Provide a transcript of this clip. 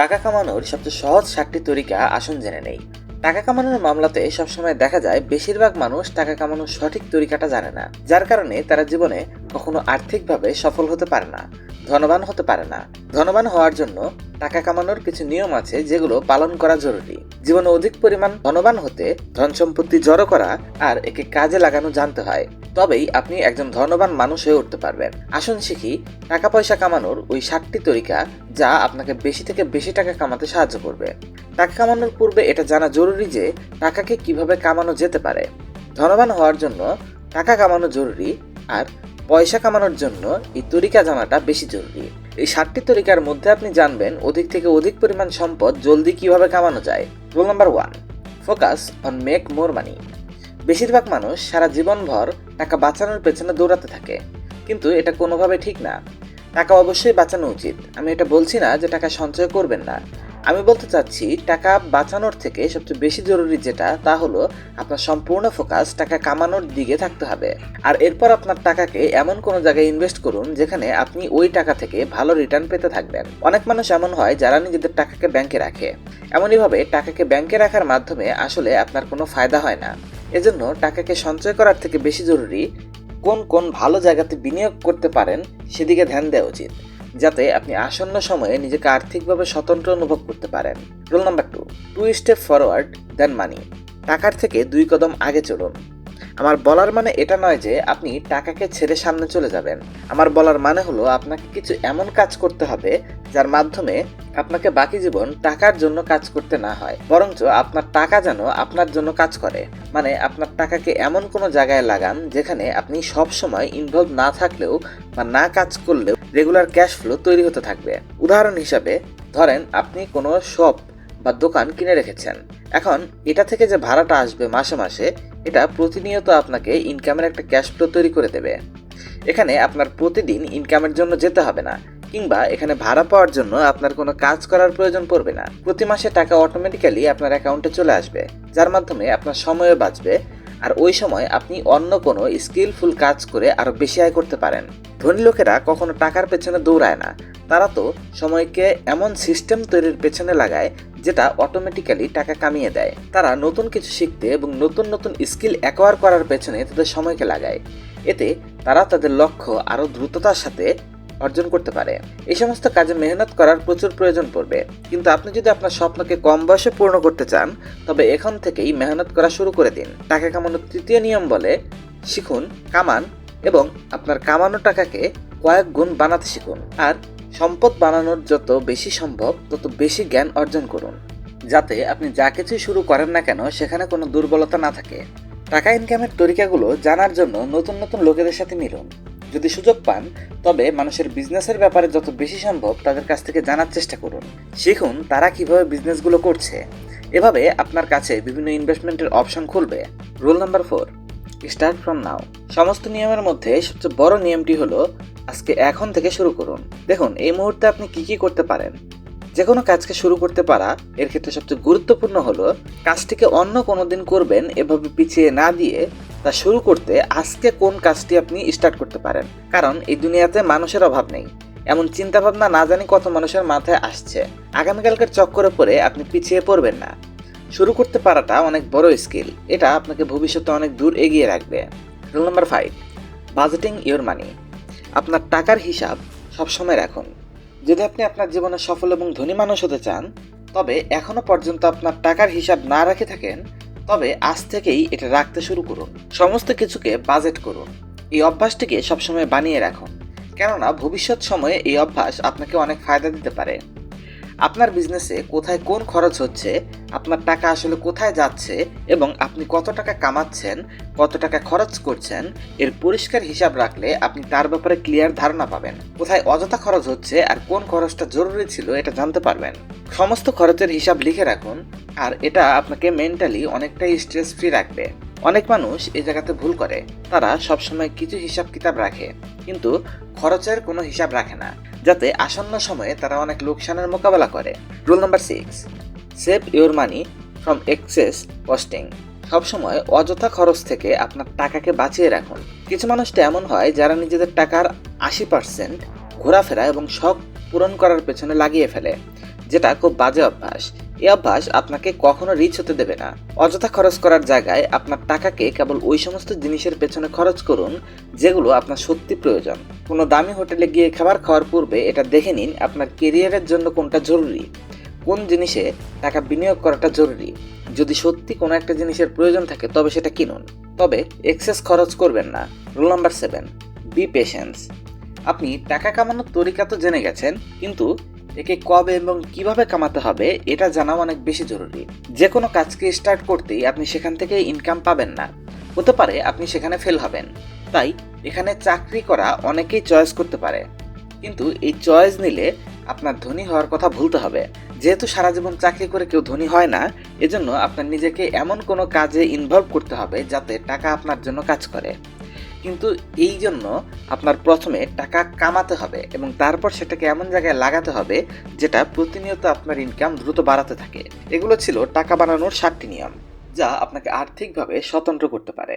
টাকা কামানোর সবচেয়ে সহজ সাতটি তরিকা আসুন জেনে নেই। টাকা কামানোর মামলাতে সবসময় দেখা যায়, বেশিরভাগ মানুষ টাকা কামানোর সঠিক তরিকাটা জানে না। যার কারণে তারা জীবনে কখনো আর্থিকভাবে সফল হতে পারে না, ধনবান হতে পারে না। ধনবান হওয়ার জন্য টাকা কামানোর কিছু নিয়ম আছে যেগুলো পালন করা জরুরি। জীবনে অধিক পরিমাণ ধনবান হতে ধন সম্পত্তি জড়ো করা আর একে কাজে লাগানো জানতে হয়। তবেই আপনি একজন ধনবান মানুষ হয়ে উঠতে পারবেন। আসুন শিখি টাকা পয়সা কামানোর ওই সাতটি তরিকা যা আপনাকে বেশি থেকে বেশি টাকা কামাতে সাহায্য করবে। টাকা কামানোর পূর্বে এটা জানা জরুরি যে টাকাকে কীভাবে কামানো যেতে পারে। ধনবান হওয়ার জন্য টাকা কামানো জরুরি আর পয়সা কামানোর জন্য এই তরিকা জানাটা বেশি জরুরি। এই সাতটি তরিকার মধ্যে আপনি জানবেন অধিক থেকে অধিক পরিমাণ সম্পদ জলদি কীভাবে কামানো যায়। Rule number one, focus on make more money. বেশিরভাগ মানুষ সারা জীবনভর টাকা বাঁচানোর পেছনে দৌড়াতে থাকে। কিন্তু এটা কোনোভাবে ঠিক না। টাকা অবশ্যই বাঁচানো উচিত। আমি এটা বলছি না যে টাকা সঞ্চয় করবেন না। আমি বলতে চাচ্ছি, টাকা বাঁচানোর থেকে সবচেয়ে বেশি জরুরি যেটা, তা হলো আপনার সম্পূর্ণ ফোকাস টাকা কামানোর দিকে থাকতে হবে। আর এরপর আপনার টাকাকে এমন কোনো জায়গায় ইনভেস্ট করুন, যেখানে আপনি ওই টাকা থেকে ভালো রিটার্ন পেতে থাকবেন। অনেক মানুষ এমন হয়, যারা নিজেদের টাকাকে ব্যাংকে রাখে। এমনইভাবে টাকাকে ব্যাংকে রাখার মাধ্যমে আসলে আপনার কোনো ফায়দা হয় না। এজন্য টাকাকে সঞ্চয় করার থেকে বেশি জরুরি কোন কোন ভালো জায়গাতে বিনিয়োগ করতে পারেন, সেদিকে ধ্যান দেওয়া উচিত। যাতে আপনি আসন্ন সময়ে নিজেকে আর্থিকভাবে স্বতন্ত্র অনুভব করতে পারেন। Rule number two two step forward then money টাকার থেকে দুই কদম আগে চলুন। আমার বলার মানে এটা নয় যে আপনি টাকাকে ছেড়ে সামনে চলে যাবেন। আমার বলার মানে হলো আপনাকে কিছু এমন কাজ করতে হবে যার মাধ্যমে আপনাকে বাকি জীবন টাকার জন্য কাজ করতে না হয়। বরঞ্চ আপনার টাকা যেন আপনার জন্য কাজ করে। মানে আপনার টাকাকে এমন কোনো জায়গায় লাগান যেখানে আপনি সব সময় ইনভলভ না থাকলেও বা না কাজ করলেও রেগুলার ক্যাশ ফ্লো তৈরি হতে থাকবে। উদাহরণ হিসাবে, ধরেন আপনি কোনো শপ বা দোকান কিনে রেখেছেন। এখন এটা থেকে যে ভাড়াটা আসবে মাসে মাসে, এটা প্রতিনিয়ত আপনাকে ইনকামের একটা ক্যাশ ফ্লো তৈরি করে দেবে। এখানে আপনার প্রতিদিন ইনকামের জন্য যেতে হবে না, কিংবা এখানে ভাড়া পাওয়ার জন্য আপনার কোনো কাজ করার প্রয়োজন পড়বে না। প্রতি মাসে টাকা অটোমেটিক্যালি আপনার অ্যাকাউন্টে চলে আসবে, যার মাধ্যমে আপনার সময়ও বাঁচবে। আর ওই সময় আপনি অন্য কোনো স্কিলফুল কাজ করে আরও বেশি আয় করতে পারেন। ধনী লোকেরা কখনো টাকার পেছনে দৌড়ায় না। তারা তো সময়কে এমন সিস্টেম তৈরির পেছনে লাগায়, যেটা অটোমেটিক্যালি টাকা কামিয়ে দেয়। তারা নতুন কিছু শিখতে এবং নতুন নতুন স্কিল অ্যাকোয়ার করার পেছনে তাদের সময়কে লাগায়। এতে তারা তাদের লক্ষ্য আরও দ্রুততার সাথে অর্জন করতে পারে। এই সমস্ত কাজে মেহনত করার প্রচুর প্রয়োজন পড়বে। কিন্তু আপনি যদি আপনার স্বপ্নকে কম বয়সে পূর্ণ করতে চান, তবে এখন থেকেই মেহনত করা শুরু করে দিন। টাকা কামানোর তৃতীয় নিয়ম বলে, শিখুন, কামান এবং আপনার কামানো টাকাকে কয়েক গুণ বানাতে শিখুন। আর সম্পদ বানানোর যত বেশি সম্ভব, তত বেশি জ্ঞান অর্জন করুন। যাতে আপনি যা কিছুই শুরু করেন না কেন, সেখানে কোনো দুর্বলতা না থাকে। টাকা ইনকামের তরিকাগুলো জানার জন্য নতুন নতুন লোকেদের সাথে মিলুন। যদি সুযোগ পান, তবে মানুষের বিজনেসের ব্যাপারে যত বেশি সম্ভব তাদের কাছ থেকে জানার চেষ্টা করুন। শিখুন তারা কীভাবে বিজনেসগুলো করছে। এভাবে আপনার কাছে বিভিন্ন ইনভেস্টমেন্টের অপশন খুলবে। Rule number four start from now. সমস্ত নিয়মের মধ্যে সবচেয়ে বড় নিয়মটি হলো আজকে এখন থেকে শুরু করুন। দেখুন, এই মুহূর্তে আপনি কি কি করতে পারেন? যে কোনো কাজকে শুরু করতে পারা, এর ক্ষেত্রে সবচেয়ে গুরুত্বপূর্ণ হলো কাজটিকে অন্য কোনো দিন করবেন, এভাবে পিছিয়ে না দিয়ে তা শুরু করতে আজকে কোন কাজটি আপনি স্টার্ট করতে পারেন। কারণ, এই দুনিয়াতে মানুষের অভাব নেই। এমন চিন্তাভাবনা না জানি কত মানুষের মাথায় আসছে। আগামীকালকের চক্করে পড়ে আপনি পিছিয়ে পড়বেন না। শুরু করতে পারাটা অনেক বড় স্কিল। এটা আপনাকে ভবিষ্যতে অনেক দূর এগিয়ে রাখবে। Rule number five budgeting your money আপনার টাকার হিসাব সবসময় রাখুন। যদি আপনি আপনার জীবনে সফল এবং ধনী মানুষ হতে চান, তবে এখনও পর্যন্ত আপনার টাকার হিসাব না রাখে থাকেন, তবে আজ থেকেই এটা রাখতে শুরু করুন। সমস্ত কিছুকে বাজেট করুন। এই অভ্যাসটিকে সবসময় বানিয়ে রাখুন। কেননা ভবিষ্যৎ সময়ে এই অভ্যাস আপনাকে অনেক ফায়দা দিতে পারে। আপনার বিজনেসে কোথায় কোন খরচ হচ্ছে, আপনার টাকা আসলে কোথায় যাচ্ছে এবং আপনি কত টাকা কামাচ্ছেন, কত টাকা খরচ করছেন, এর পরিষ্কার হিসাব রাখলে আপনি তার ব্যাপারে ক্লিয়ার ধারণা পাবেন। কোথায় অযথা খরচ হচ্ছে আর কোন খরচটা জরুরি ছিল এটা জানতে পারবেন। সমস্ত খরচের হিসাব লিখে রাখুন, আর এটা আপনাকে মেন্টালি অনেকটাই স্ট্রেস ফ্রি রাখবে। অনেক মানুষ এই জায়গাতে ভুল করে। তারা সবসময় কিছু হিসাব কিতাব রাখে, কিন্তু খরচের কোনো হিসাব রাখে না, যাতে আসন্ন সময়ে তারা অনেক লোকসানের মোকাবেলা করে। Rule number six save your money from excess costing সবসময় অযথা খরচ থেকে আপনার টাকাকে বাঁচিয়ে রাখুন। কিছু মানুষটা এমন হয় যারা নিজেদের টাকার আশি পার্সেন্ট ঘোরাফেরা এবং শখ পূরণ করার পেছনে লাগিয়ে ফেলে, যেটা খুব বাজে অভ্যাস। এই অভ্যাস আপনাকে কখনো রিচ হতে দেবে না। অযথা খরচ করার জায়গায় আপনার টাকাকে কেবল ওই সমস্ত জিনিসের পেছনে খরচ করুন, যেগুলো আপনার সত্যি প্রয়োজন। কোনো দামি হোটেলে গিয়ে খাবার খাওয়ার পূর্বে এটা দেখে নিন আপনার কেরিয়ারের জন্য কোনটা জরুরি। কোন জিনিসে টাকা বিনিয়োগ করাটা জরুরি? যদি সত্যি কোনো একটা জিনিসের প্রয়োজন থাকে, তবে সেটা কিনুন। তবে এক্সেস খরচ করবেন না। Rule number seven be patience আপনি টাকা কামানোর তরিকা তো জেনে গেছেন, কিন্তু একে কবে এবং কীভাবে কামাতে হবে, এটা জানা অনেক বেশি জরুরি। যে কোনো কাজকে স্টার্ট করতেই আপনি সেখান থেকে ইনকাম পাবেন না। হতে পারে আপনি সেখানে ফেল হবেন। তাই এখানে চাকরি করা অনেকেই চয়েস করতে পারে। কিন্তু এই চয়েস নিলে আপনার ধনী হওয়ার কথা ভুলতে হবে। যেহেতু সারা জীবন চাকরি করে কেউ ধনী হয় না, এজন্য আপনার নিজেকে এমন কোনো কাজে ইনভলভ করতে হবে যাতে টাকা আপনার জন্য কাজ করে। কিন্তু এই জন্য আপনার প্রথমে টাকা কামাতে হবে এবং তারপর সেটাকে এমন জায়গায় লাগাতে হবে যেটা প্রতিনিয়ত আপনার ইনকাম দ্রুত বাড়াতে থাকে। এগুলো ছিল টাকা বানানোর সাতটি নিয়ম, যা আপনাকে আর্থিকভাবে স্বতন্ত্র করতে পারে।